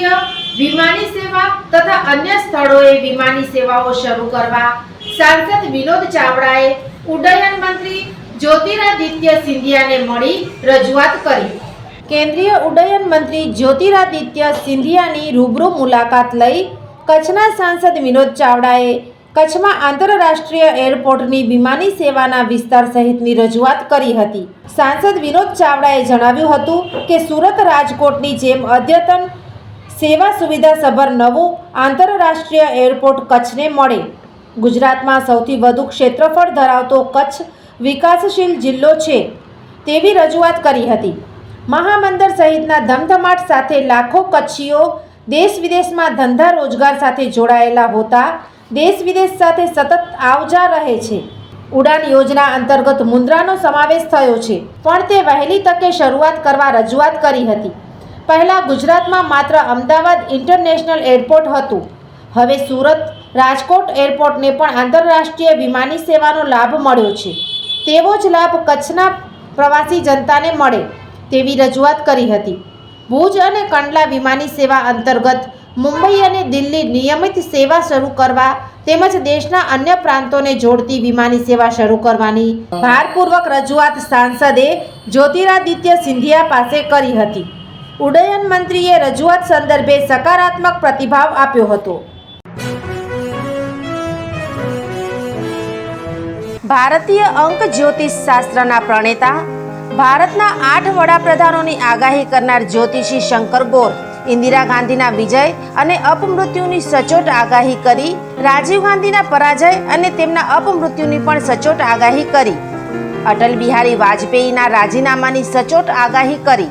આંતરરાષ્ટ્રીય વિમાની સેવા તથા અન્ય સ્થળોએ વિમાની સેવાઓ શરૂ કરવા. સાંસદ વિનોદ ચાવડાએ ઉડ્ડયન મંત્રી જ્યોતિરાદિત્ય સિંધિયાને મળી રજૂઆત કરી. કેન્દ્રીય ઉડ્ડયન મંત્રી જ્યોતિરાદિત્ય સિંધિયાની રૂબરૂ મુલાકાત લઈ કચ્છના સાંસદ વિનોદ ચાવડાએ કચ્છમાં આંતરરાષ્ટ્રીય એરપોર્ટની વિમાની સેવાના વિસ્તાર સહિતની રજૂઆત કરી હતી. સાંસદ વિનોદ ચાવડાએ જણાવ્યું હતું કે સુરત રાજકોટની જેમ અદ્યતન સેવા સુવિધા સભર નવું આંતરરાષ્ટ્રીય એરપોર્ટ કચ્છને મળે. ગુજરાતમાં સૌથી વધુ ક્ષેત્રફળ ધરાવતો કચ્છ વિકાસશીલ જિલ્લો છે તેવી રજૂઆત કરી હતી. મહામંદર સહિતના ધમધમાટ સાથે લાખો કચ્છીઓ દેશ વિદેશમાં ધંધા રોજગાર સાથે જોડાયેલા હોતા દેશ વિદેશ સાથે સતત આવજા રહે છે. ઉડાન યોજના અંતર્ગત મુન્દ્રાનો સમાવેશ થયો છે, પણ તે વહેલી તકે શરૂઆત કરવા રજૂઆત કરી હતી. પહેલાં ગુજરાતમાં માત્ર અમદાવાદ ઇન્ટરનેશનલ એરપોર્ટ હતું. હવે સુરત, રાજકોટ એરપોર્ટને પણ આંતરરાષ્ટ્રીય વિમાની સેવાનો લાભ મળ્યો છે. તેવો જ લાભ કચ્છના પ્રવાસી જનતાને મળે તેવી રજૂઆત કરી હતી. ભુજ અને કંડલા વિમાની સેવા અંતર્ગત મુંબઈ અને દિલ્હી નિયમિત સેવા શરૂ કરવા તેમજ દેશના અન્ય પ્રાંતોને જોડતી વિમાની સેવા શરૂ કરવાની ભારપૂર્વક રજૂઆત સાંસદે જ્યોતિરાદિત્ય સિંધિયા પાસે કરી હતી. ઉડ્ડયન મંત્રીએ રજૂઆત સંદર્ભે સકારાત્મક પ્રતિભાવ આપ્યો હતો. ભારતીય અંક જ્યોતિષ શાસ્ત્રના પ્રણેતા, ભારતના આઠ વડાપ્રધાનોની આગાહી કરનાર જ્યોતિષી શંકર ગોર, ઇન્દિરા ગાંધીના વિજય અને અપમૃત્યુની સચોટ આગાહી કરી, રાજીવ ગાંધીના પરાજય અને તેમના અપમૃત્યુની પણ સચોટ આગાહી કરી. અટલ બિહારી વાજપેયીના રાજીનામાની સચોટ આગાહી કરી.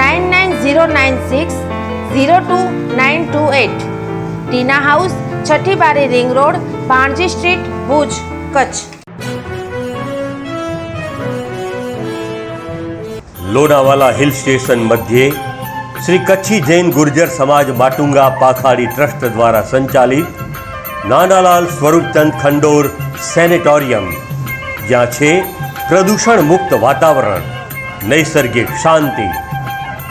nine nine zero nine six zero two nine two eight Tina house છઠ્ઠી બારી ring road, Panji street, Bhuj, Kutch. Lonavala hill station મધ્યે શ્રી કચ્છી જૈન ગુર્જર સમાજ બાટુંગા પાખાડી ટ્રસ્ટ દ્વારા સંચાલિત નાનાલાલ સ્વરૂપચંદ ખંડોર સેનેટોરિયમ, જ્યાં છે પ્રદૂષણ મુક્ત વાતાવરણ, નૈસર્ગિક શાંતિ